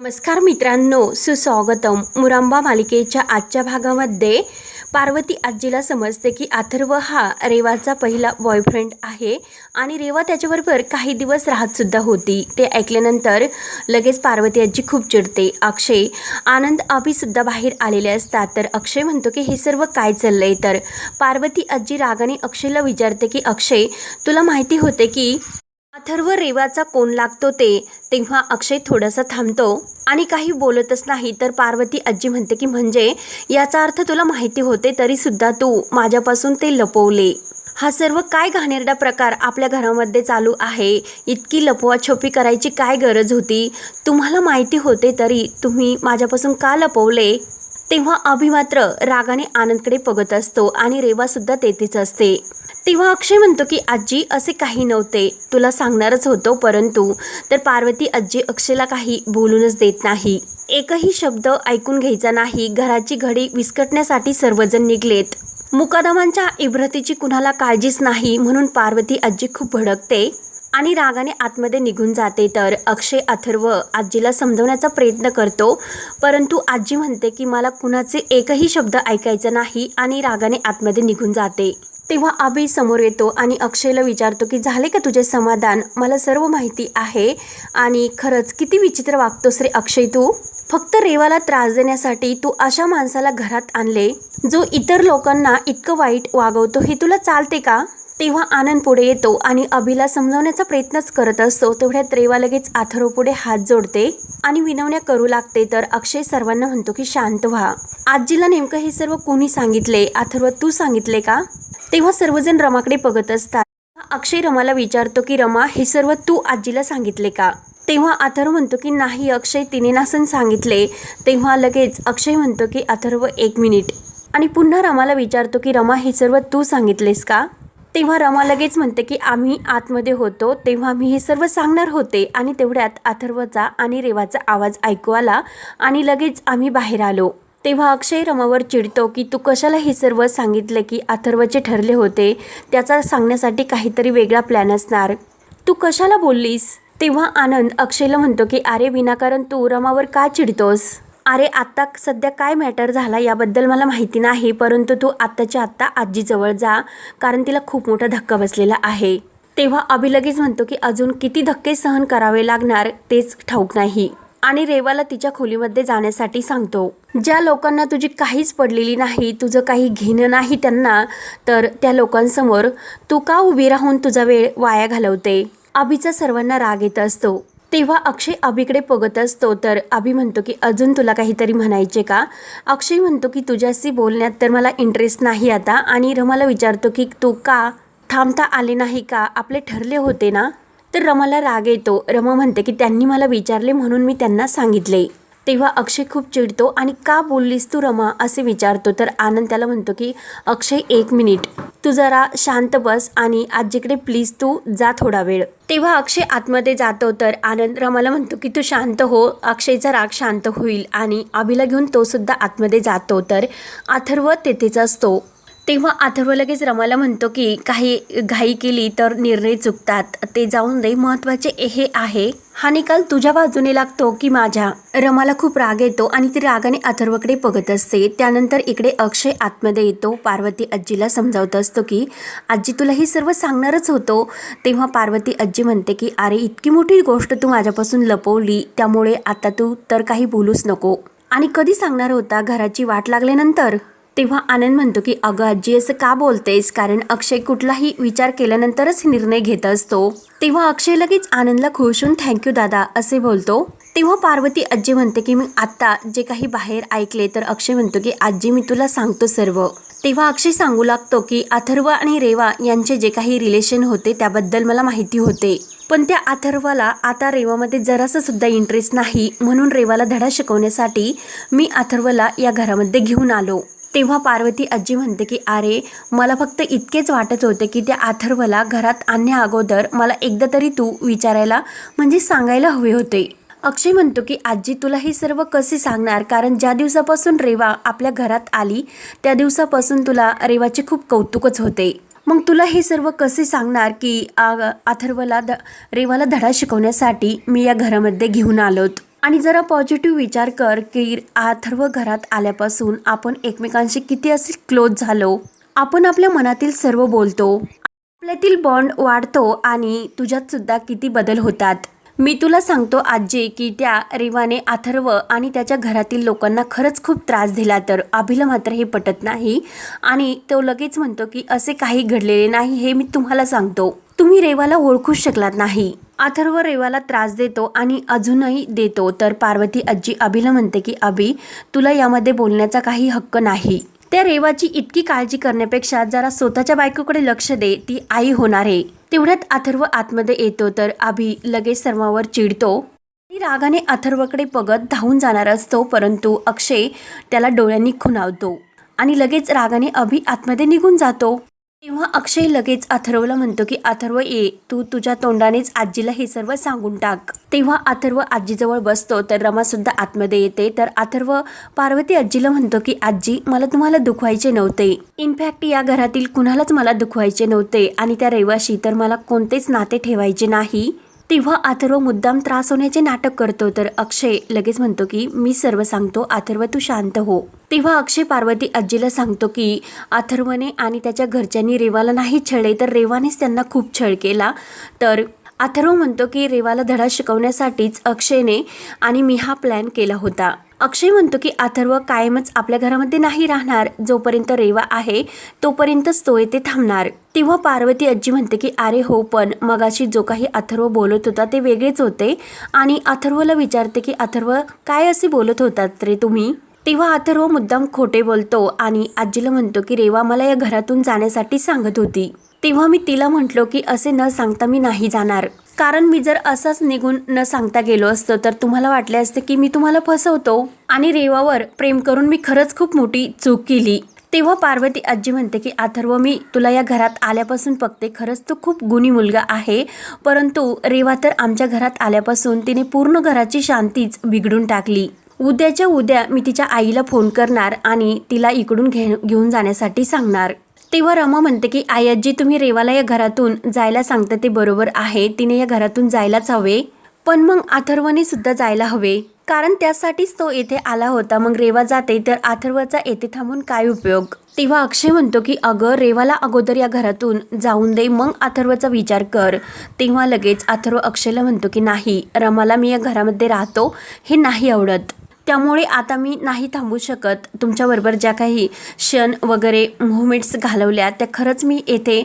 नमस्कार मित्रांनो सुस्वागतम. मुरांबा मालिकेच्या आजच्या भागामध्ये पार्वती आजीला समजते की अथर्व हा रेवाचा पहिला बॉयफ्रेंड आहे आणि रेवा त्याच्याबरोबर काही दिवस राहतसुद्धा होती. ते ऐकल्यानंतर लगेच पार्वती आजी खूप चिडते. अक्षय आनंद अभिसुद्धा बाहेर आलेले असतात. तर अक्षय म्हणतो की हे सर्व काय चाललंय? तर पार्वती आजी रागाने अक्षयला विचारते की अक्षय तुला माहिती होते की अथर्व रेवाचा कोण लागतो ते तेव्हा अक्षय थोडासा थांबतो. आणि काही बोलतच नाही तर पार्वती आजी म्हणते की म्हणजे याचा अर्थ तुला माहिती होते तरी सुद्धा तू माझ्यापासून ते लपवले. हा सर्व काय घाणेरडा प्रकार आपल्या घरामध्ये चालू आहे? इतकी लपवाछपी करायची काय गरज होती? तुम्हाला माहिती होते तरी तुम्ही माझ्यापासून का लपवले? तेव्हा अभि मात्र रागाने आनंदकडे बघत असतो आणि रेवासुद्धा तेथेच असते. तेव्हा अक्षय म्हणतो की आजी असे काही नव्हते. तुला सांगणारच होतो परंतु तर पार्वती आजी अक्षयला काही बोलूनच देत नाही. एकही शब्द ऐकून घ्यायचा नाही. घराची घडी विस्कटण्यासाठी सर्वजण निघलेत. मुकादमांच्या इब्रतीची कुणाला काळजीच नाही म्हणून पार्वती आजी खूप भडकते आणि रागाने आतमध्ये निघून जाते. तर अक्षय अथर्व आजीला समजवण्याचा प्रयत्न करतो परंतु आजी म्हणते की मला कुणाचे एकही शब्द ऐकायचा नाही आणि रागाने आतमध्ये निघून जाते. तेव्हा अभि समोर येतो आणि अक्षयला विचारतो की झाले का तुझे समाधान? मला सर्व माहिती आहे. आणि खरंच किती विचित्र वागतोस रे अक्षय तू. फक्त रेवाला त्रास देण्यासाठी तू अशा माणसाला घरात आणले जो इतर लोकांना इतकं वाईट वागवतो. हे तुला चालते का? तेव्हा आनंद पुढे येतो आणि अभिला समजवण्याचा प्रयत्नच करत असतो. तेवढ्यात रेवा लगेच आथर्व पुढे हात जोडते आणि विनवण्या करू लागते. तर अक्षय सर्वांना म्हणतो की शांत व्हा. आजीला नेमकं हे सर्व कोणी सांगितले? अथर्व तू सांगितले का? तेव्हा सर्वजण रमाकडे बघत असतात. अक्षय रमाला विचारतो की रमा हे सर्व तू आजीला सांगितले का? तेव्हा अथर्व म्हणतो की नाही अक्षय तिने नासन सांगितले. तेव्हा लगेच अक्षय म्हणतो की अथर्व एक मिनिट. आणि पुन्हा रमाला विचारतो की रमा हे सर्व तू सांगितलेस का? तेव्हा रमा लगेच म्हणते की आम्ही आतमध्ये होतो तेव्हा मी हे सर्व सांगणार होते. आणि तेवढ्यात अथर्वचा आणि रेवाचा आवाज ऐकू आला आणि लगेच आम्ही बाहेर आलो. तेव्हा अक्षय रमावर चिडतो की तू कशाला हे सर्व सांगितले की अथर्वचे ठरले होते? त्याचा सांगण्यासाठी काहीतरी वेगळा प्लॅन असणार. तू कशाला बोललीस? तेव्हा आनंद अक्षयला म्हणतो की अरे विनाकारण तू रमावर का चिडतोस? अरे आत्ता सध्या काय मॅटर झाला याबद्दल मला माहिती नाही परंतु तू आत्ताच्या आत्ता आजीजवळ जा कारण तिला खूप मोठा धक्का बसलेला आहे. तेव्हा अभि लगेच म्हणतो की अजून किती धक्के सहन करावे लागणार? तेच ठाऊक नाही. आणि रेवाला तिच्या खोलीमध्ये जाण्यासाठी सांगतो. ज्या लोकांना तुझी काहीच पडलेली नाही तुझं काही घेणं नाही त्यांना तर त्या लोकांसमोर तू का उभी राहून तुझा वेळ वाया घालवते? अभिचा सर्वांना राग येत असतो. तेव्हा अक्षय अभिकडे बघत असतो तर अभि म्हणतो की अजून तुला काहीतरी म्हणायचे का? अक्षय म्हणतो की तुझ्याशी बोलण्यात तर मला इंटरेस्ट नाही आता आणि रमाला विचारतो की तू का थांबता आले नाही का? आपले ठरले होते ना? तर रमाला राग येतो. रमा म्हणते की त्यांनी मला विचारले म्हणून मी त्यांना सांगितले. तेव्हा अक्षय खूप चिडतो आणि का बोललीस तू रमा? असे विचारतो. तर आनंद त्याला म्हणतो की अक्षय एक मिनिट. तू जरा शांत बस आणि आजीकडे प्लीज तू जा थोडा वेळ. तेव्हा अक्षय आतमध्ये जातो. तर आनंद रमाला म्हणतो की तू शांत हो. अक्षयचा राग शांत होईल आणि अभिला घेऊन तो सुद्धा आतमध्ये जातो. तर अथर्व तेथेच असतो. तेव्हा अथर्व लगेच रमाला म्हणतो की काही घाई केली तर निर्णय चुकतात. ते जाऊन दे. महत्त्वाचे हे आहे. हा निकाल तुझ्या बाजूने लागतो की माझ्या? रमाला खूप राग येतो आणि ती रागाने अथर्वकडे बघत असते. त्यानंतर इकडे अक्षय आतमध्ये येतो. पार्वती आजीला समजावत असतो की आजी तुला हे सर्व सांगणारच होतो. तेव्हा पार्वती आजी म्हणते की अरे इतकी मोठी गोष्ट तू माझ्यापासून लपवली. त्यामुळे आता तू तर काही बोलूच नको. आणि कधी सांगणार होता? घराची वाट लागल्यानंतर? तेव्हा आनंद म्हणतो की अगं आजी असं का बोलतेस? कारण अक्षय कुठलाही विचार केल्यानंतरच निर्णय घेत असतो. तेव्हा अक्षय लगेच आनंदला खुशून थँक्यू दादा असे बोलतो. तेव्हा पार्वती आजी म्हणते की मी आत्ता जे काही बाहेर ऐकले तर अक्षय म्हणतो की आजी मी तुला सांगतो सर्व. तेव्हा अक्षय सांगू लागतो की अथर्व आणि रेवा यांचे जे काही रिलेशन होते त्याबद्दल मला माहिती होते. पण त्या अथर्वाला आता रेवामध्ये जरासा सुद्धा इंटरेस्ट नाही. म्हणून रेवाला धडा शिकवण्यासाठी मी अथर्वला या घरामध्ये घेऊन आलो. तेव्हा पार्वती आजी म्हणते की अरे मला फक्त इतकेच वाटत होते की त्या अथर्वला घरात आणण्या अगोदर मला एकदा तरी तू विचारायला म्हणजे सांगायला हवे होते. अक्षय म्हणतो की आजी तुला हे सर्व कसे सांगणार? कारण ज्या दिवसापासून रेवा आपल्या घरात आली त्या दिवसापासून तुला रेवाचे खूप कौतुकच होते. मग तुला हे सर्व कसे सांगणार की आ, अथर्वला द रेवाला धडा शिकवण्यासाठी मी या घरामध्ये घेऊन आलोत? आणि जरा पॉझिटिव्ह विचार कर की अथर्व घरात आल्यापासून आपण एकमेकांशी किती असे क्लोज झालो. आपण आपल्या मनातील सर्व बोलतो. आपल्यातील बॉन्ड वाढतो आणि तुझ्यात सुद्धा किती बदल होतात. मी तुला सांगतो आजी की त्या रेवाने अथर्व आणि त्याच्या घरातील लोकांना खरंच खूप त्रास दिला तर अभिला मात्र हे पटत नाही. आणि तो लगेच म्हणतो की असे काही घडलेले नाही हे मी तुम्हाला सांगतो. तुम्ही रेवाला ओळखूच शकलात नाही. अथर्व रेवाला त्रास देतो आणि अजूनही देतो. तर पार्वती आजी अभिला म्हणते की अभि तुला यामध्ये बोलण्याचा काही हक्क नाही. त्या रेवाची इतकी काळजी करण्यापेक्षा जरा स्वतःच्या बायकोकडे लक्ष दे. ती आई होणार आहे. तेवढ्यात अथर्व आतमध्ये येतो. तर अभि लगेच सर्वावर चिडतो. आणि रागाने अथर्वकडे बघत धावून जाणार असतो परंतु अक्षय त्याला डोळ्यांनी खुणावतो. आणि लगेच रागाने अभि आतमध्ये निघून जातो. तेव्हा अक्षय लगेच अथर्वला म्हणतो की अथर्व ये तू तुझ्या तोंडानेच आजीला हे सर्व सांगून टाक. तेव्हा अथर्व आजीजवळ बसतो तर रमा सुद्धा आतमध्ये येते. तर अथर्व पार्वती आजीला म्हणतो की आजी मला तुम्हाला दुखवायचे नव्हते. इनफॅक्ट या घरातील कुणालाच मला दुखवायचे नव्हते आणि त्या रहिवाशी तर मला कोणतेच नाते ठेवायचे नाही. तेव्हा अथर्व मुद्दाम त्रास होण्याचे नाटक करतो. तर अक्षय लगेच म्हणतो की मी सर्व सांगतो. अथर्व तू शांत हो. तेव्हा अक्षय पार्वती आजीला सांगतो की अथर्वने आणि त्याच्या घरच्यांनी रेवाला नाही छळले तर रेवानेच त्यांना खूप छळ केला. तर अथर्व म्हणतो की रेवाला धडा शिकवण्यासाठीच अक्षयने आणि मी हा प्लॅन केला होता. अक्षय म्हणतो की अथर्व कायमच आपल्या घरामध्ये नाही राहणार. जोपर्यंत रेवा आहे तोपर्यंतच तो येथे थांबणार. तेव्हा पार्वती आजी म्हणते की अरे हो पण मगाशी जो काही अथर्व बोलत होता ते वेगळेच होते. आणि अथर्वला विचारते की अथर्व काय असे बोलत होतात रे तुम्ही? तेव्हा अथर्व मुद्दाम खोटे बोलतो आणि आजीला म्हणतो की रेवा मला या घरातून जाण्यासाठी सांगत होती. तेव्हा मी तिला म्हटलो की असे न सांगता मी नाही जाणार. कारण मी जर असंच निघून न सांगता गेलो असतो तर तुम्हाला वाटले असते की मी तुम्हाला फसवतो. आणि रेवावर प्रेम करून मी खरंच खूप मोठी चूक केली. तेव्हा पार्वती आजी म्हणते की अथर्व मी तुला या घरात आल्यापासून बघते. खरंच तो खूप गुणी मुलगा आहे. परंतु रेवा तर आमच्या घरात आल्यापासून तिने पूर्ण घराची शांतीच बिघडून टाकली. उद्याच्या उद्या मी तिच्या आईला फोन करणार आणि तिला इकडून घे घेऊन जाण्यासाठी सांगणार. तेव्हा रमा म्हणते की आई तुम्ही रेवाला या घरातून जायला सांगता ते बरोबर आहे. तिने या घरातून जायलाच हवे. पण मग अथर्वने सुद्धा जायला हवे. कारण त्यासाठीच तो येथे आला होता. मग रेवा जाते तर अथर्वचा येथे थांबून काय उपयोग? तेव्हा अक्षय म्हणतो की अगं रेवाला अगोदर या घरातून जाऊन दे. मग अथर्वचा विचार कर. तेव्हा लगेच अथर्व अक्षयला म्हणतो की नाही. रमाला मी या घरामध्ये राहतो. हे नाही आवडत. त्यामुळे आता मी नाही थांबू शकत. तुमच्याबरोबर ज्या काही क्षण वगैरे मुवमेंट्स घालवल्या त्या खरंच मी येथे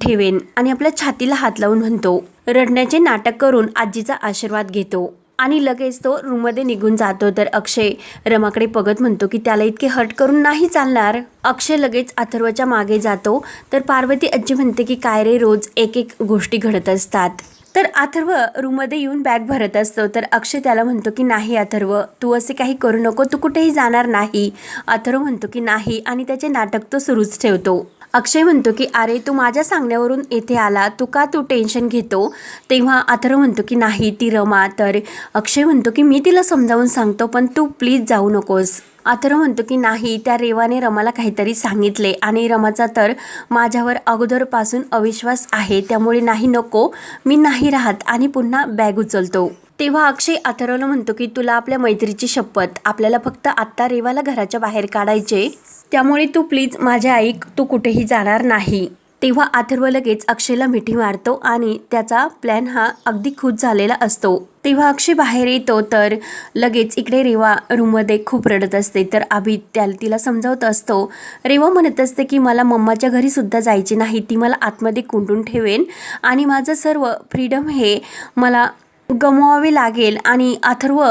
ठेवेन. आणि आपल्या छातीला हात लावून म्हणतो रडण्याचे नाटक करून आजीचा आशीर्वाद घेतो. आणि लगेच तो रूममध्ये निघून जातो. तर अक्षय रमाकडे बघत म्हणतो की त्याला इतके हट करून नाही चालणार? अक्षय लगेच अथर्वच्या मागे जातो. तर पार्वती आजी म्हणते की काय रे रोज एक एक गोष्टी घडत असतात. तर अथर्व रूममध्ये येऊन बॅग भरत असतो. तर अक्षय त्याला म्हणतो की नाही अथर्व तू असे काही करू नको तू कुठेही जाणार नाही. अथर्व म्हणतो की नाही आणि त्याचे नाटक तो सुरूच ठेवतो. अक्षय म्हणतो की अरे तू माझ्या सांगण्यावरून येथे आला तू का तू टेन्शन घेतो? तेव्हा अथर्व म्हणतो की नाही ती रमा तर. अक्षय म्हणतो की मी तिला समजावून सांगतो पण तू प्लीज जाऊ नकोस. अथर्व म्हणतो की नाही त्या रेवाने रमाला काहीतरी सांगितले. आणि रमाचा तर माझ्यावर अगोदरपासून अविश्वास आहे. त्यामुळे नाही नको मी नाही राहत आणि पुन्हा बॅग उचलतो. तेव्हा अक्षय अथर्वला म्हणतो की तुला आपल्या मैत्रीची शपथ. आपल्याला फक्त आत्ता रेवाला घराच्या बाहेर काढायचे. त्यामुळे तू प्लीज माझ्या ऐक तू कुठेही जाणार नाही. तेव्हा अथर्व लगेच अक्षयला मिठी मारतो आणि त्याचा प्लॅन हा अगदी खुश झालेला असतो. तेव्हा अक्षय बाहेर येतो तर लगेच इकडे रेवा रूममध्ये खूप रडत असते. तर अभि त्या तिला समजावत असतो रेवा म्हणत असते की मला मम्माच्या घरीसुद्धा जायचे नाही ती मला आतमध्ये कुंडून ठेवेन आणि माझं सर्व फ्रीडम हे मला गमवावे लागेल आणि अथर्व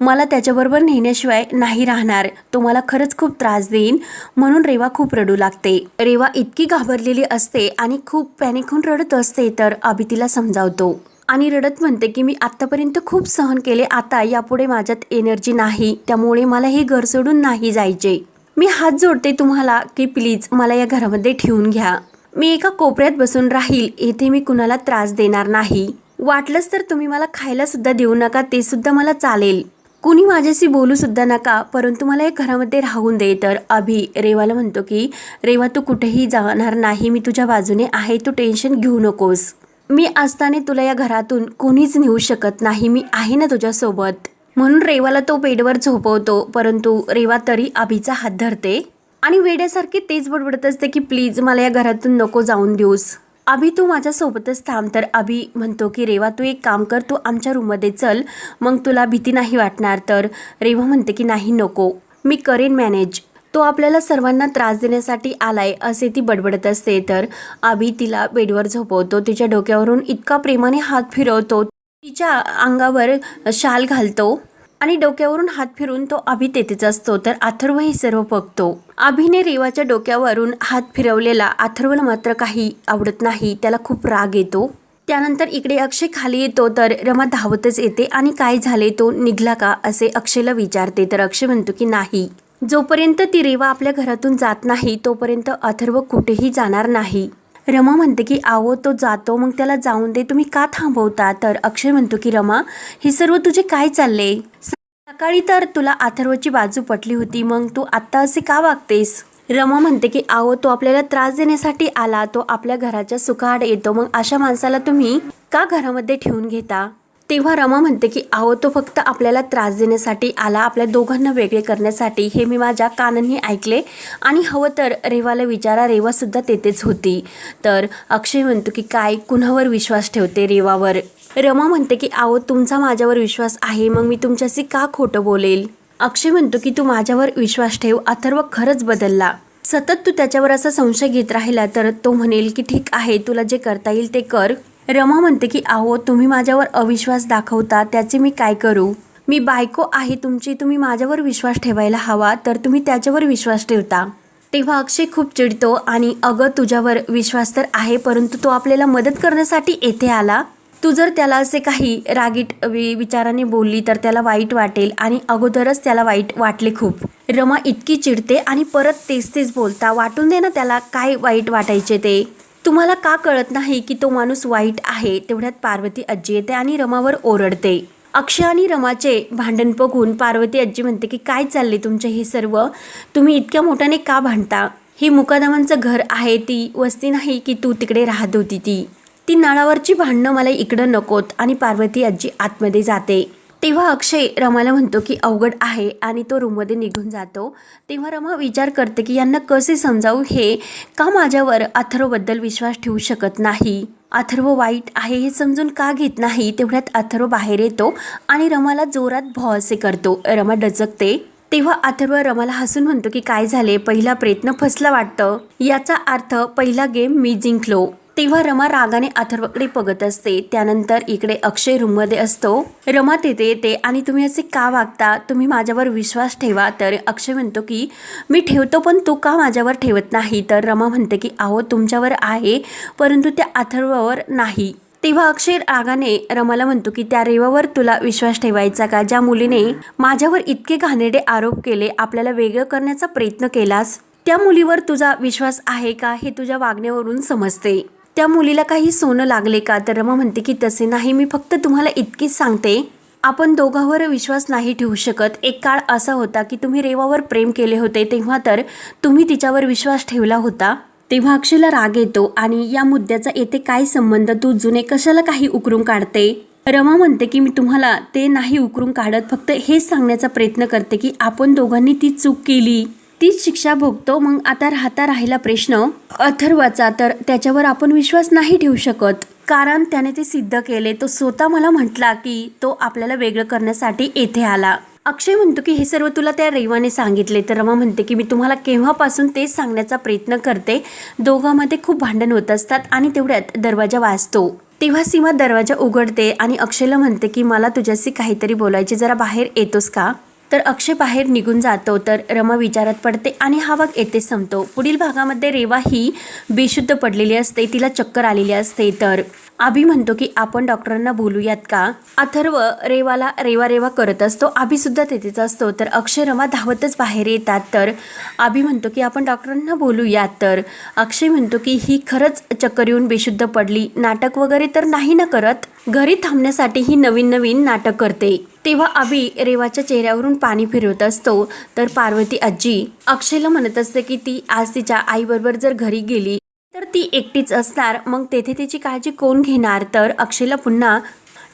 मला त्याच्याबरोबर नेण्याशिवाय नाही राहणार. तो मला खरंच खूप त्रास देईन म्हणून रेवा खूप रडू लागते. रेवा इतकी घाबरलेली असते आणि खूप पॅनिकहून रडत असते तर अभि तिला समजावतो. आणि रडत म्हणते की मी आत्तापर्यंत खूप सहन केले आता यापुढे माझ्यात एनर्जी नाही त्यामुळे मला हे घर सोडून नाही जायचे. मी हात जोडते तुम्हाला की प्लीज मला या घरामध्ये ठेवून घ्या. मी एका कोपऱ्यात बसून राहील येथे मी कुणाला त्रास देणार नाही. वाटलंच तर तुम्ही मला खायला सुद्धा देऊ नका ते सुद्धा मला चालेल. कुणी माझ्याशी बोलू सुद्धा नका परंतु मला या घरामध्ये राहून दे. तर अभि रेवाला म्हणतो की रेवा तू कुठेही जाणार नाही मी तुझ्या बाजूने आहे तू टेन्शन घेऊ नकोस. मी असताना तुला या घरातून कोणीच नेऊ शकत नाही. मी आहे ना तुझ्यासोबत. म्हणून रेवाला तो बेडवर झोपवतो परंतु रेवा तरी आभीचा हात धरते. आणि वेड्यासारखी तेच बडबडत असते की प्लीज मला या घरातून नको जाऊन देऊस. अभि तू माझ्यासोबतच थांब तर. अभि म्हणतो की रेवा तू एक काम कर तू आमच्या रूममध्ये चल. मग तुला भीती नाही वाटणार तर. रेवा म्हणते की नाही नको. मी करेन मॅनेज. तो आपल्याला सर्वांना त्रास देण्यासाठी आलाय असे ती बडबडत असते. तर आभी तिला बेडवर झोपवतो. तिच्या डोक्यावरून इतका प्रेमाने हात फिरवतो. तिच्या अंगावर शाल घालतो आणि डोक्यावरून हात फिरून तो अभि तेथेच असतो. तर अथर्व हे सर्व बघतो. अभिने रेवाच्या डोक्यावरून हात फिरवलेला अथर्वला मात्र काही आवडत नाही. त्याला खूप राग येतो. त्यानंतर इकडे अक्षय खाली येतो. तर रमा धावतच येते आणि काय झाले तो निघला का असे अक्षयला विचारते. तर अक्षय म्हणतो की नाही. जोपर्यंत ती रेवा आपल्या घरातून जात नाही तोपर्यंत अथर्व कुठेही जाणार नाही. रमा म्हणते की आहो तो जातो मग त्याला जाऊन दे. तुम्ही का थांबवता? तर अक्षय म्हणतो की रमा हे सर्व तुझे काय चालले? सकाळी तर तुला अथर्वची बाजू पटली होती मग तू आत्ता असे का वागतेस? रमा म्हणते की आहो तो आपल्याला त्रास देण्यासाठी आला. तो आपल्या घराच्या सुखाड येतो. मग अशा माणसाला तुम्ही का घरामध्ये ठेवून घेता? तेव्हा रमा म्हणते की आहो तो फक्त आपल्याला त्रास देण्यासाठी आला. आपल्या दोघांना वेगळे करण्यासाठी. हे मी माझ्या कानांनी ऐकले. आणि हवं तर रेवाला विचारा. रेवासुद्धा तेथेच होती. तर अक्षय म्हणतो की काय? कुणावर विश्वास ठेवते रेवावर? रमा म्हणते की आहो तुमचा माझ्यावर विश्वास आहे. मग मी तुमच्याशी का खोटं बोलेल? अक्षय म्हणतो की तू माझ्यावर विश्वास ठेव. अथर्व खरंच बदलला. सतत तू त्याच्यावर असा संशय घेत राहिला तर तो म्हणेल की ठीक आहे. तुला जे करता येईल ते कर. रमा म्हणते की आहो तुम्ही माझ्यावर अविश्वास दाखवता त्याचे मी काय करू? मी बायको आहे तुमची तुम्ही माझ्यावर विश्वास ठेवायला हवा तर तुम्ही त्याच्यावर विश्वास ठेवता. तेव्हा अक्षय खूप चिडतो आणि अगं तुझ्यावर विश्वास तर आहे परंतु तो आपल्याला मदत करण्यासाठी येथे आला. तू जर त्याला असे काही रागीट वि विचाराने बोलली तर त्याला वाईट वाटेल आणि अगोदरच त्याला वाईट वाटले खूप. रमा इतकी चिडते आणि परत तेच तेच बोलता. वाटून दे ना त्याला काय वाईट वाटायचे ते? तुम्हाला का कळत नाही की तो माणूस वाईट आहे? तेवढ्यात पार्वती आजी येते आणि रमावर ओरडते. अक्षय आणि रमाचे भांडण बघून पार्वती आजी म्हणते की काय चालले तुमचे हे सर्व? तुम्ही इतक्या मोठ्याने का भांडता? हे मुकादामांचं घर आहे ती वस्ती नाही की तू तिकडे राहत होती ती. ती नळावरची भांडणं मला इकडं नकोत आणि पार्वती आजी आतमध्ये जाते. तेव्हा अक्षय रमाला म्हणतो की अवघड आहे आणि तो रूममध्ये निघून जातो. तेव्हा रमा विचार करते की यांना कसे समजावू हे? का माझ्यावर अथर्वबद्दल विश्वास ठेवू शकत नाही? अथर्व वाईट आहे हे समजून का घेत नाही? तेवढ्यात अथर्व बाहेर येतो आणि रमाला जोरात भॉसे करतो. रमा डचकते. तेव्हा अथर्व रमाला हसून म्हणतो की काय झाले? पहिला प्रयत्न फसला वाटतं. याचा अर्थ पहिला गेम मी जिंकलो. तेव्हा रमा रागाने अथर्वकडे बघत असते. त्यानंतर इकडे अक्षय रूममध्ये असतो. रमा तेथे येते आणि तुम्ही असे का वागता? तुम्ही माझ्यावर विश्वास ठेवा. तर अक्षय म्हणतो की मी ठेवतो पण तू का माझ्यावर ठेवत नाही? तर रमा म्हणते की अहो तुमच्यावर आहे परंतु त्या अथर्वावर नाही. तेव्हा अक्षय रागाने रमाला म्हणतो की त्या रेवावर तुला विश्वास ठेवायचा का? ज्या मुलीने माझ्यावर इतके घाणेरडे आरोप केले आपल्याला वेगळं करण्याचा प्रयत्न केलास. त्या मुलीवर तुझा विश्वास आहे का? हे तुझ्या वागण्यावरून समजते. त्या मुलीला काही सोनं लागले का? तर रमा म्हणते की तसे नाही मी फक्त तुम्हाला इतकीच सांगते. आपण दोघांवर विश्वास नाही ठेवू शकत. एक काळ असा होता की तुम्ही रेवावर प्रेम केले होते तेव्हा तर तुम्ही तिच्यावर विश्वास ठेवला होता. तेव्हा अक्षयला राग येतो आणि या मुद्द्याचा येथे काय संबंध? तू जुने कशाला काही उकरून काढते? रमा म्हणते की मी तुम्हाला ते नाही उकरून काढत. फक्त हेच सांगण्याचा प्रयत्न करते की आपण दोघांनी ती चूक केली. तीच शिक्षा भोगतो मग आता राहता राहिला प्रश्न अथर्वाचा. तर त्याच्यावर आपण विश्वास नाही ठेवू शकत. कारण त्याने ते सिद्ध केले. तो स्वतः मला म्हटला की तो आपल्याला वेगळं करण्यासाठी येथे आला. अक्षय म्हणतो की हे सर्व तुला त्या रेवाने सांगितले. तर रमा म्हणते की मी तुम्हाला केव्हापासून तेच सांगण्याचा प्रयत्न करते? दोघांमध्ये खूप भांडण होत असतात आणि तेवढ्यात दरवाजा वाजतो. तेव्हा सीमा दरवाजा उघडते आणि अक्षयला म्हणते की मला तुझ्याशी काहीतरी बोलायचे. जरा बाहेर येतोस का? तर अक्षय बाहेर निघून जातो तर रमा विचारात पडते आणि हा भाग येथे संपतो. पुढील भागामध्ये रेवा ही बेशुद्ध पडलेली असते तिला चक्कर आलेली असते. तर आभी म्हणतो की आपण डॉक्टरांना बोलूयात का? अथर्व रेवाला रेवा रेवा करत असतो. आभी सुद्धा तेथेच असतो. तर अक्षय रमा धावतच बाहेर येतात. तर आभी म्हणतो की आपण डॉक्टरांना बोलूयात. तर अक्षय म्हणतो की ही खरंच चक्कर येऊन बेशुद्ध पडली. नाटक वगैरे तर नाही ना करत. घरी थांबण्यासाठी ही नवीन नवीन नाटक करते. तेव्हा अभि रेवाच्या चेहऱ्यावरून पाणी फिरवत असतो. तर पार्वती आजी अक्षयला म्हणत असते की ती आज तिच्या आईबरोबर जर घरी गेली तर ती एकटीच असणार. मग तेथे तिची काळजी कोण घेणार? तर अक्षयला पुन्हा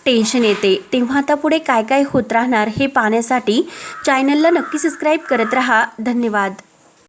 टेन्शन येते. तेव्हा आता पुढे काय काय होत राहणार हे पाहण्यासाठी चॅनलला नक्की सबस्क्राईब करत राहा. धन्यवाद.